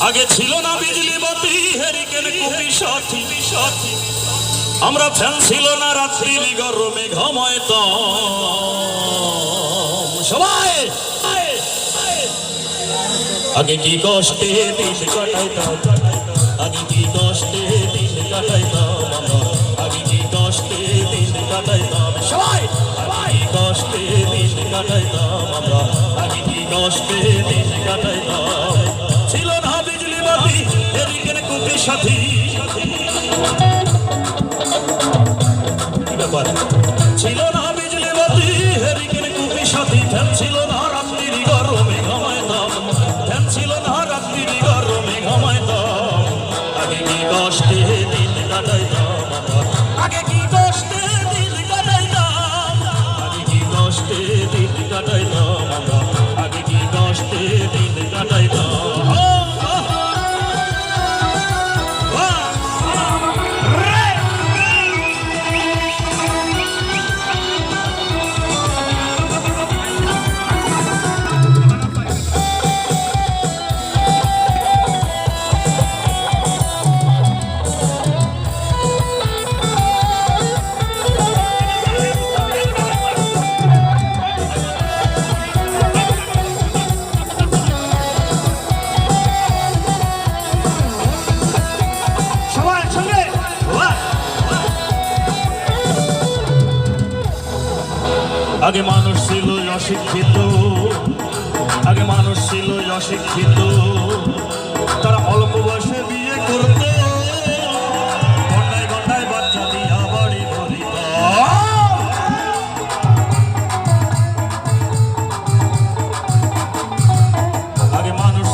আগে ছিল না বিজলি বাতি হেরিকেন কুপি সাথী সাথী আমরা ফ্যান ছিল না রাত্রি গরমে ঘুমাইত সবাই আগে কি কষ্টে দিন কাটাইতাম? আগে কি কষ্টে দিন কাটাইতাম আগে কি কষ্টে দিন কাটাইতাম? সবাই আগে কষ্টে দিন কাটাইতাম আমরা? আগে কি কষ্টে দিন কাটাইতাম? ফ্যান ছিল না রাত্রির গরমে ঘুমাইতাম ফ্যান ছিল না রাত্রির গরমে ঘুমাইতাম আগে কি কষ্টে দিন কাটাইতাম। আগে কি কষ্টে দিন কাটাইতাম আগে কি কষ্টে আগে মানুষ ছিল অশিক্ষিত, আগে মানুষ ছিল অশিক্ষিত। তারা অল্প বয়সে বিয়ে করত। ঘন্টায় ঘন্টায় বাচ্চা বাড়ি আগে মানুষ